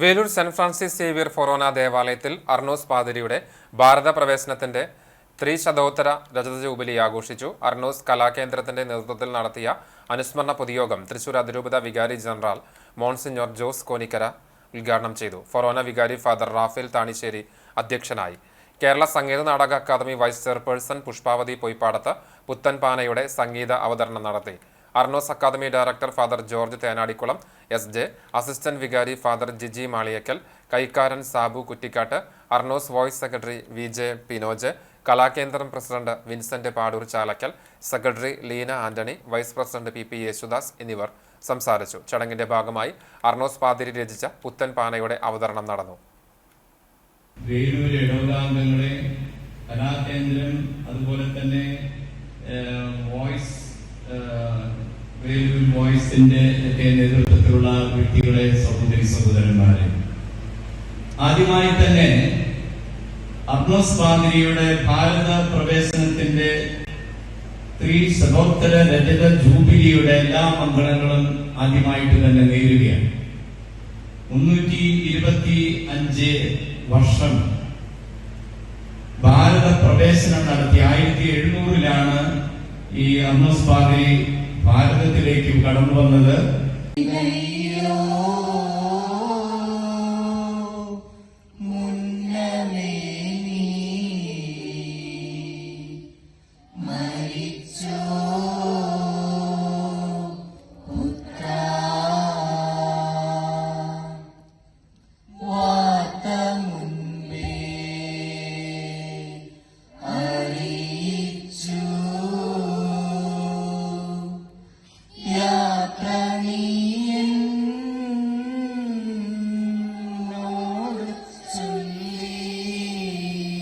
Velur saint Francis Xavier ഫൊറോന ദേവാലയത്തിൽ അർണോസ് പാതിരിയുടെ ഭാരത പ്രവേശനത്തിന്റെ ത്രിശതോത്തര രജത jubilee ആഘോഷിച്ചു. അർണോസ് കലാകേന്ദ്രത്തിന്റെ നേതൃത്വത്തിൽ നടത്തിയ അനുസ്മരണ പൊതുയോഗം തൃശൂർ അതിരൂപത വികാരി ജനറൽ മോൺസിഞ്ഞോർ ജോസ് കോനിക്കര ഉദ്ഘാടനം ചെയ്തു. ഫൊറോന വികാരി ഫാദർ റാഫേൽ താണിശ്ശേരി അധ്യക്ഷനായി. Kerala Sangeetha Nataka academy vice chairperson Pushpavathi Poyppadath പുത്തൻപാനയുടെ സംഗീത അവതരണം നടത്തി. Arnos academy director father George Thenadikulam S J assistant vicar father Jiji Maliyakkal കൈക്കാരൻ Sabu Kuttikkattu Arnos voice secretary V J Pinoj Kalakendram president Vincent Padoor Chalakkal secretary Leena Antony vice president P P Yesudas എന്നിവർ സംസാരിച്ചു. ചടങ്ങിന്റെ ഭാഗമായി അർണോസ് പാതിരി രചിച്ച പുത്തൻ പാനയുടെ അവതരണം നടന്നു. കലാകേന്ദ്രം അതുപോലെ തന്നെ വോയിസ് വോയിസിന്റെ ഒക്കെ നേതൃത്വത്തിലുള്ള വ്യക്തികളെ സഹോദരി സഹോദരന്മാരെ. ആദ്യമായി തന്നെ അബ്നോസ് പാതിരിയുടെ ഭാരത പ്രവേശനത്തിന്റെ ത്രീ സഹോത്തര രജത ജൂബിലിയുടെ എല്ലാ മംഗളങ്ങളും ആദ്യമായിട്ട് തന്നെ നേരുകയാണ്. മുന്നൂറ്റി ഇരുപത്തി അഞ്ച് വർഷം ഭാരത പ്രവേശനം നടത്തി ആയിരത്തി എഴുന്നൂറിലാണ് ഈ അന്നോസ് പാതിരി ഭാരതത്തിലേക്കും കടന്നു വന്നത് മരിച്ചോ?